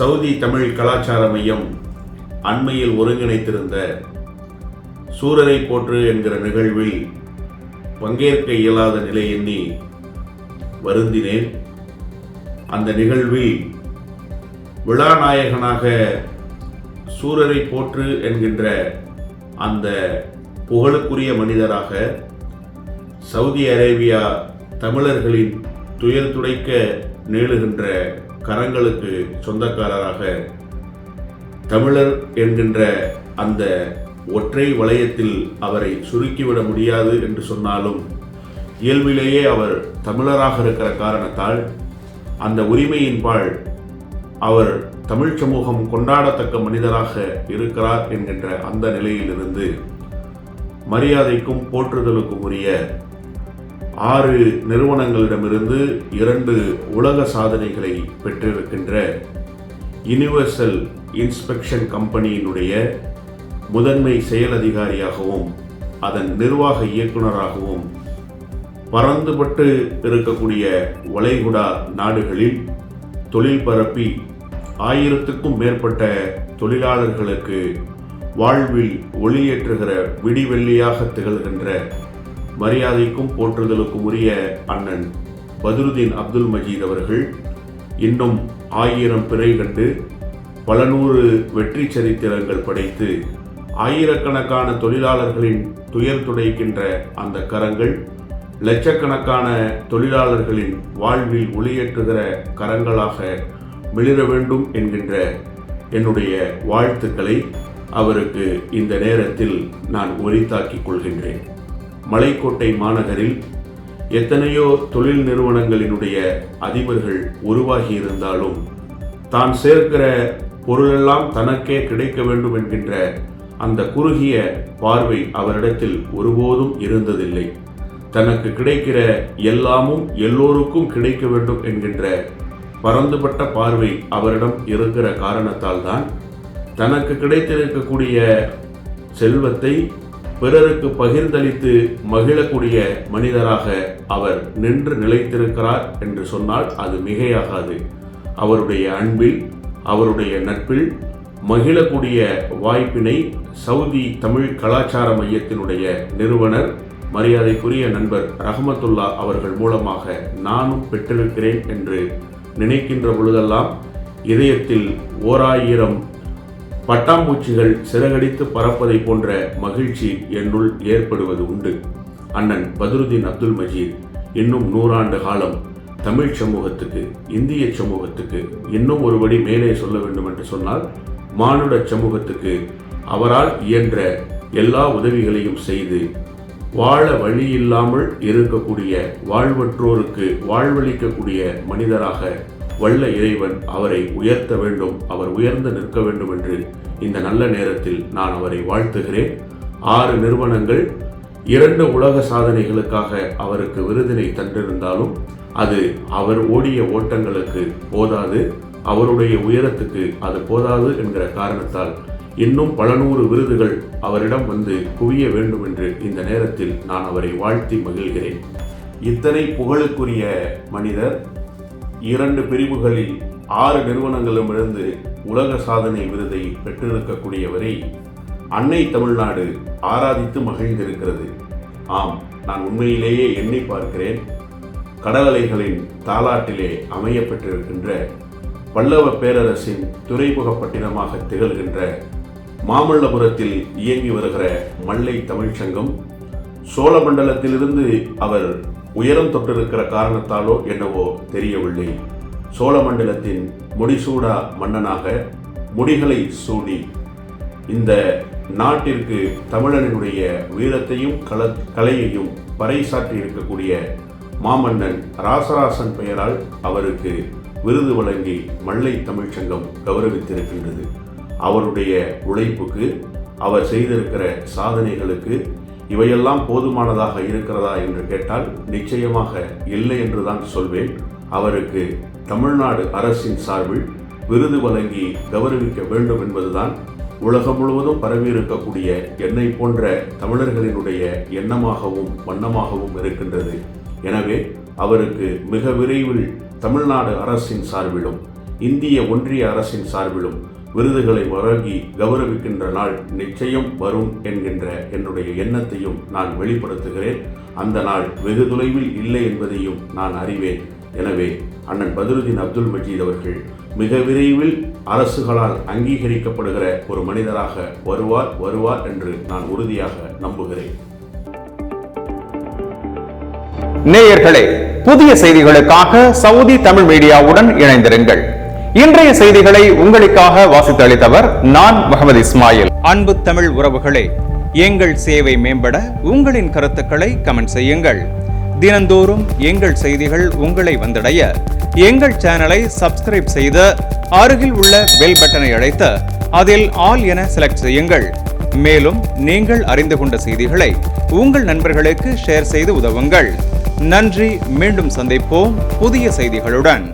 Saudi Tamil கலாச்சார மையம் அண்மையில் ஒருங்கிணைத்திருந்த சூரரை போற்று என்கிற நிகழ்வில் பங்கேற்க இயலாத நிலை எண்ணி வருந்தினேன். அந்த நிகழ்வில் விழாநாயகனாக சூரரை போற்று என்கின்ற அந்த புகழுக்குரிய மனிதராக சவுதி அரேபியா தமிழர்களின் துயர் துடைக்க நீளுகின்ற கரங்களுக்கு சொந்தக்காரராக தமிழர் என்கின்ற அந்த ஒற்றை வளையத்தில் அவரை சுருக்கிவிட முடியாது என்று சொன்னாலும் இயல்பிலேயே அவர் தமிழராக இருக்கிற காரணத்தால் அந்த உரிமையின்பால் அவர் தமிழ் சமூகம் கொண்டாடத்தக்க மனிதராக இருக்கிறார் என்கின்ற அந்த நிலையிலிருந்து மரியாதைக்கும் போற்றுதலுக்கும் உரிய ஆறு நிறுவனங்களிடமிருந்து இரண்டு உலக சாதனைகளை பெற்றிருக்கின்ற யுனிவர்சல் இன்ஸ்பெக்ஷன் கம்பெனியினுடைய முதன்மை செயல் அதிகாரியாகவும் அதன் நிர்வாக இயக்குனராகவும் பறந்துபட்டு இருக்கக்கூடிய வளைகுடா நாடுகளில் தொழில் பரப்பி ஆயிரத்துக்கும் மேற்பட்ட தொழிலாளர்களுக்கு வாழ்வில் ஒளியேற்றுகிற விடிவெள்ளியாக திகழ்கின்ற மரியாதைக்கும் போற்றுதலுக்கும் உரிய அண்ணன் பதுருதீன் அப்துல் மஜீத் அவர்கள் இன்னும் ஆயிரம் பிறை கண்டு பல நூறு வெற்றி சரித்திரங்கள் படைத்து ஆயிரக்கணக்கான தொழிலாளர்களின் துயர் துடைக்கின்ற அந்த கரங்கள் லட்சக்கணக்கான தொழிலாளர்களின் வாழ்வில் ஒளியேற்றுகிற கரங்களாக மிளிர வேண்டும் என்கின்ற என்னுடைய வாழ்த்துக்களை அவருக்கு இந்த நேரத்தில் நான் உரித்தாக்கிக் கொள்கின்றேன். மலைக்கோட்டை மாநகரில் எத்தனையோ தொழில் நிறுவனங்களினுடைய அதிபர்கள் உருவாகி இருந்தாலும் தான் சேர்க்கிற பொருளெல்லாம் தனக்கே கிடைக்க வேண்டும் என்கின்ற அந்த குறுகிய பார்வை அவரிடத்தில் ஒருபோதும் இருந்ததில்லை. தனக்கு கிடைக்கிற எல்லாமும் எல்லோருக்கும் கிடைக்க வேண்டும் என்கின்ற பரந்துபட்ட பார்வை அவரிடம் இருக்கிற காரணத்தால் தான் தனக்கு கிடைத்திருக்கக்கூடிய செல்வத்தை பிறருக்கு பகிர்ந்தளித்து மகிழக்கூடிய மனிதராக அவர் நின்று நிலைத்திருக்கிறார் என்று சொன்னால் அது மிகையாகாது. அவருடைய அன்பில் அவருடைய நட்பில் மகிழக்கூடிய வாய்ப்பினை சவுதி தமிழ் கலாச்சார மையத்தினுடைய நிறுவனர் மரியாதைக்குரிய நண்பர் ரஹமத்துல்லா அவர்கள் மூலமாக நானும் பெற்றிருக்கிறேன் என்று நினைக்கின்ற பொழுதெல்லாம் இதயத்தில் ஓராயிரம் பட்டாம்பூச்சிகள் சிறகடித்து பறப்பதை போன்ற மகிழ்ச்சி என்னுள் ஏற்படுவது உண்டு. அண்ணன் பத்ருதீன் அப்துல் மஜீத் இன்னும் நூறாண்டு காலம் தமிழ் சமூகத்துக்கு இந்திய சமூகத்துக்கு இன்னும் ஒருபடி மேலே சொல்ல வேண்டும் என்று சொன்னால் மானுட சமூகத்துக்கு அவரால் இயன்ற எல்லா உதவிகளையும் செய்து வாழ வழி இல்லாமல் இருக்கக்கூடிய வாழ்வற்றோருக்கு வாழ்வளிக்கக்கூடிய மனிதராக வல்ல இறைவன் அவரை உயர்த்த வேண்டும் அவர் உயர்ந்து நிற்க வேண்டும் என்று இந்த நல்ல நேரத்தில் நான் அவரை வாழ்த்துகிறேன். ஆறு நிறுவனங்கள் இரண்டு உலக சாதனைகளுக்காக அவருக்கு விருதினை தந்திருந்தாலும் அது அவர் ஓடிய ஓட்டங்களுக்கு போதாது அவருடைய உயரத்துக்கு அது போதாது என்கிற காரணத்தால் இன்னும் பல நூறு விருதுகள் அவரிடம் வந்து குவிய வேண்டும் என்று இந்த நேரத்தில் நான் அவரை வாழ்த்தி மகிழ்கிறேன். இத்தனை புகழுக்குரிய மனிதர் இரண்டு பிரிவுகளில் ஆறு நிறுவனங்களிடமிருந்து உலக சாதனை விருதை பெற்றிருக்கக்கூடியவரை அன்னை தமிழ்நாடு ஆராதித்து மகிழ்ந்திருக்கிறது. ஆம் நான் உண்மையிலேயே எண்ணி பார்க்கிறேன். கடலலைகளின் தாலாட்டிலே அமையப்பட்டிருக்கின்ற பல்லவ பேரரசின் துறைமுகப்பட்டினமாக திகழ்கின்ற மாமல்லபுரத்தில் இயங்கி வருகிற மல்லை தமிழ்ச்சங்கம் சோழமண்டலத்திலிருந்து அவர் உயரம் தொட்டிருக்கிற காரணத்தாலோ என்னவோ தெரியவில்லை. சோழமண்டலத்தின் முடிசூடா மன்னனாக முடிகளை சூடி இந்த நாட்டிற்கு தமிழனுடைய வீரத்தையும் கல கலையையும் பறைசாற்றி இருக்கக்கூடிய மாமன்னன் ராசராசன் பெயரால் அவருக்கு விருது வழங்கி மல்லை தமிழ்ச்சங்கம் கௌரவித்திருக்கின்றது. அவருடைய உழைப்புக்கு அவர் செய்திருக்கிற சாதனைகளுக்கு இவையெல்லாம் போதுமானதாக இருக்கிறதா என்று கேட்டால் நிச்சயமாக இல்லை என்றுதான் சொல்வேன். அவருக்கு தமிழ்நாடு அரசின் சார்பில் விருது வழங்கி கௌரவிக்க வேண்டும் என்பதுதான் உலகம் முழுவதும் பரவியிருக்கக்கூடிய என்னை போன்ற தமிழர்களினுடைய எண்ணமாகவும் வண்ணமாகவும் இருக்கின்றது. எனவே அவருக்கு மிக விரைவில் தமிழ்நாடு அரசின் சார்பிலும் இந்திய ஒன்றிய அரசின் சார்பிலும் விருதுகளை வழங்கி கௌரவிக்கின்ற நாள் நிச்சயம் வரும் என்கின்ற என்னுடைய எண்ணத்தையும் நான் வெளிப்படுத்துகிறேன். அந்த நாள் வெகு தொலைவில் இல்லை என்பதையும் நான் அறிவேன். எனவே அண்ணன் பத்ருதீன் அப்துல் மஜீத் அவர்கள் மிக விரைவில் அரசுகளால் அங்கீகரிக்கப்படுகிற ஒரு மனிதராக வருவார் வருவார் என்று நான் உறுதியாக நம்புகிறேன். நேயர்களே புதிய செய்திகளுக்காக சவுதி தமிழ் மீடியாவுடன் இணைந்திருங்கள். இன்றைய செய்திகளை உங்களுக்காக வாசித்து அளித்தவர் நான் முகமது இஸ்மாயில். அன்பு தமிழ் உறவுகளே எங்கள் சேவை மேம்பட உங்களின் கருத்துக்களை கமெண்ட் செய்யுங்கள். தினந்தோறும் எங்கள் செய்திகள் உங்களை வந்தடைய எங்கள் சேனலை சப்ஸ்கிரைப் செய்து அருகில் உள்ள பெல் பட்டனை அழைத்து அதில் ஆல் என செலக்ட் செய்யுங்கள். மேலும் நீங்கள் அறிந்து கொண்ட செய்திகளை உங்கள் நண்பர்களுக்கு ஷேர் செய்து உதவுங்கள். நன்றி மீண்டும் சந்திப்போம் புதிய செய்திகளுடன்.